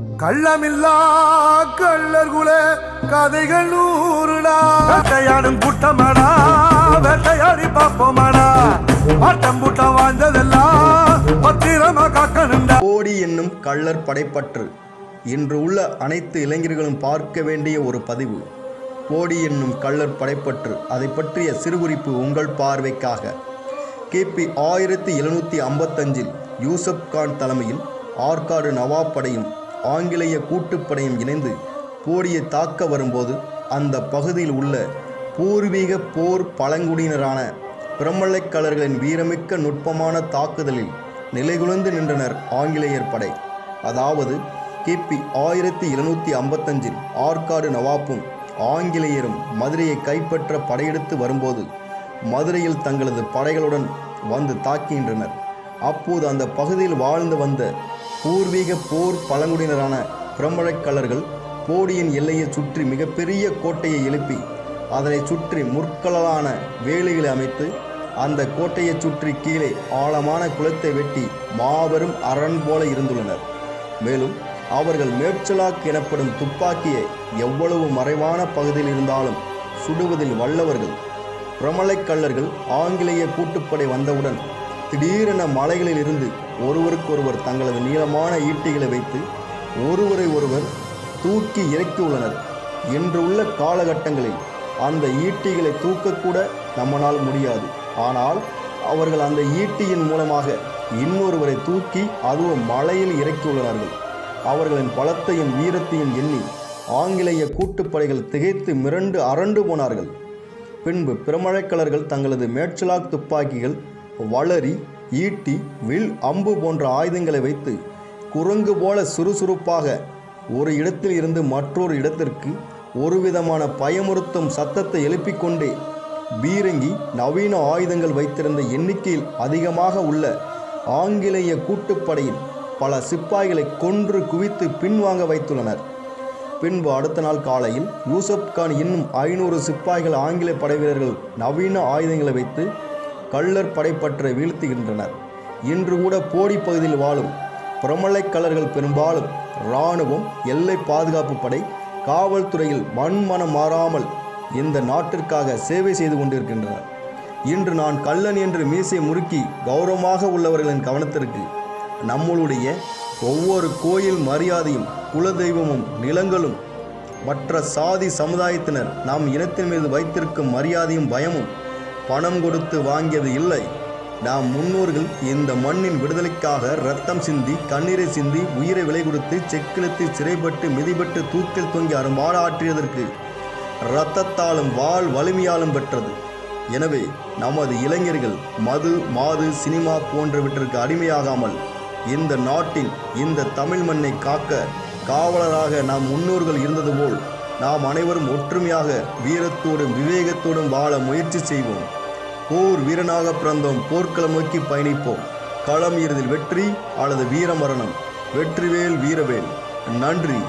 கள்ளமில்லா கள்ளர்குல கதைகள் நூறுடா. வேட்டையாடும் கூட்டமாடா வேட்டையாடி பார்ப்போமாடா. ஆட்டம் கூட்டம் வாழ்ந்ததெல்லாம் பத்திரமா காக்கணுண்டா கோடி என்னும் கள்ளர் படைப்பற்று. இன்று உள்ள அனைத்து இளைஞர்களும் பார்க்க வேண்டிய ஒரு பதிவு. கோடி என்னும் கள்ளர் படைப்பற்று. அதை பற்றிய சிறுகுறிப்பு உங்கள் பார்வைக்காக. கிபி ஆயிரத்தி எழுநூற்றி ஐம்பத்தஞ்சில் யூசப் கான் தலைமையில் ஆற்காடு நவாப் படையும் ஆங்கிலேய கூட்டுப்படையும் இணைந்து போரியை தாக்க வரும்போது அந்த பகுதியில் உள்ள பூர்வீக போர் பழங்குடியினரான பிரமலைக்கலர்களின் வீரமிக்க நுட்பமான தாக்குதலில் நிலைகுலைந்து நின்றனர் ஆங்கிலேயர் படை. அதாவது கிபி ஆயிரத்தி எழுநூற்றி ஐம்பத்தஞ்சில் ஆற்காடு நவாப்பும் ஆங்கிலேயரும் மதுரையை கைப்பற்ற படையெடுத்து வரும்போது மதுரையில் தங்களது படைகளுடன் வந்து தாக்குகின்றனர் அப்போது அந்த பகுதியில் வாழ்ந்து வந்த பூர்வீக போர் பழங்குடியினரான பிரமழைக்கலர்கள் போடியின் எல்லையை சுற்றி மிகப்பெரிய கோட்டையை எழுப்பி அதனை சுற்றி முற்களலான வேலிகளை அமைத்து அந்த கோட்டையை சுற்றி கீழே ஆழமான குளத்தை வெட்டி மாபெரும் அரண் போல இருந்துள்ளனர். மேலும் அவர்கள் மேற்சலாக் எனப்படும் துப்பாக்கியை எவ்வளவு மறைவான பகுதியில் இருந்தாலும் சுடுவதில் வல்லவர்கள். பிரமலைக்கள்ளர்கள் ஆங்கிலேய கூட்டுப்படை வந்தவுடன் திடீரென மலைகளில் இருந்து ஒருவருக்கொருவர் தங்களது நீளமான ஈட்டிகளை வைத்து ஒருவரை ஒருவர் தூக்கி இறக்கியுள்ளனர். இன்று உள்ள காலகட்டங்களில் அந்த ஈட்டிகளை தூக்கக்கூட நம்மளால் முடியாது. ஆனால் அவர்கள் அந்த ஈட்டியின் மூலமாக இன்னொருவரை தூக்கி அதுவும் மலையில் இறக்கியுள்ளனர்கள். அவர்களின் பலத்தையும் வீரத்தையும் எண்ணி ஆங்கிலேய கூட்டுப்படைகள் திகைத்து மிரண்டு அரண்டு போனார்கள். பின்பு பிரமழைக்கலர்கள் தங்களது மேட்சலாக் துப்பாக்கிகள் வளரி ஈட்டி வில் அம்பு போன்ற ஆயுதங்களை வைத்து குரங்கு போல சுறுசுறுப்பாக ஒரு இடத்தில் இருந்து மற்றொரு இடத்திற்கு ஒருவிதமான பயமுறுத்தும் சத்தத்தை எழுப்பிக்கொண்டே பீரங்கி நவீன ஆயுதங்கள் வைத்திருந்த எண்ணிக்கையில் அதிகமாக உள்ள ஆங்கிலேய கூட்டுப்படையில் பல சிப்பாய்களை கொன்று குவித்து பின்வாங்க வைத்துள்ளனர். பின்பு அடுத்த நாள் காலையில் யூசப் கான் இன்னும் ஐநூறு சிப்பாய்கள் ஆங்கில படை வீரர்கள் நவீன ஆயுதங்களை வைத்து கள்ளர் படைப்பற்றை வீழ்த்துகின்றனர். இன்று கூட போடி பகுதியில் வாழும் பிரமலைக்கலர்கள் பெரும்பாலும் இராணுவம் எல்லை பாதுகாப்பு படை காவல்துறையில் மண்மனம் மாறாமல் இந்த நாட்டிற்காக சேவை செய்து கொண்டிருக்கின்றனர். இன்று நான் கள்ளன் என்று மீசை முறுக்கி கௌரவமாக உள்ளவர்களின் கவனத்திற்கு நம்மளுடைய ஒவ்வொரு கோயில் மரியாதையும் குலதெய்வமும் நிலங்களும் மற்ற சாதி சமுதாயத்தினர் நாம் இனத்தின் மீது வைத்திருக்கும் மரியாதையும் பயமும் பணம் கொடுத்து வாங்கியது இல்லை. நாம் முன்னோர்கள் இந்த மண்ணின் விடுதலைக்காக ரத்தம் சிந்தி கண்ணீரை சிந்தி உயிரை விலை கொடுத்து செக்கிழுத்து சிறைப்பட்டு மிதிபட்டு தூக்கில் தொங்கி அரும்பாடு ஆற்றியதற்கு இரத்தத்தாலும் வாழ் வலிமையாலும் பெற்றது. எனவே நமது இளைஞர்கள் மது மாது சினிமா போன்றவற்றிற்கு அடிமையாகாமல் இந்த நாட்டின் இந்த தமிழ் மண்ணை காக்க காவலராக நம் முன்னோர்கள் இருந்தது போல் நாம் அனைவரும் ஒற்றுமையாக வீரத்தோடும் விவேகத்தோடும் வாழ முயற்சி செய்வோம். போர் வீரனாக பிறந்தோம் போர்க்களம் நோக்கி பயணிப்போம். களம் இறுதியில் வெற்றி அல்லது வீரமரணம். வெற்றிவேல் வீரவேல். நன்றி.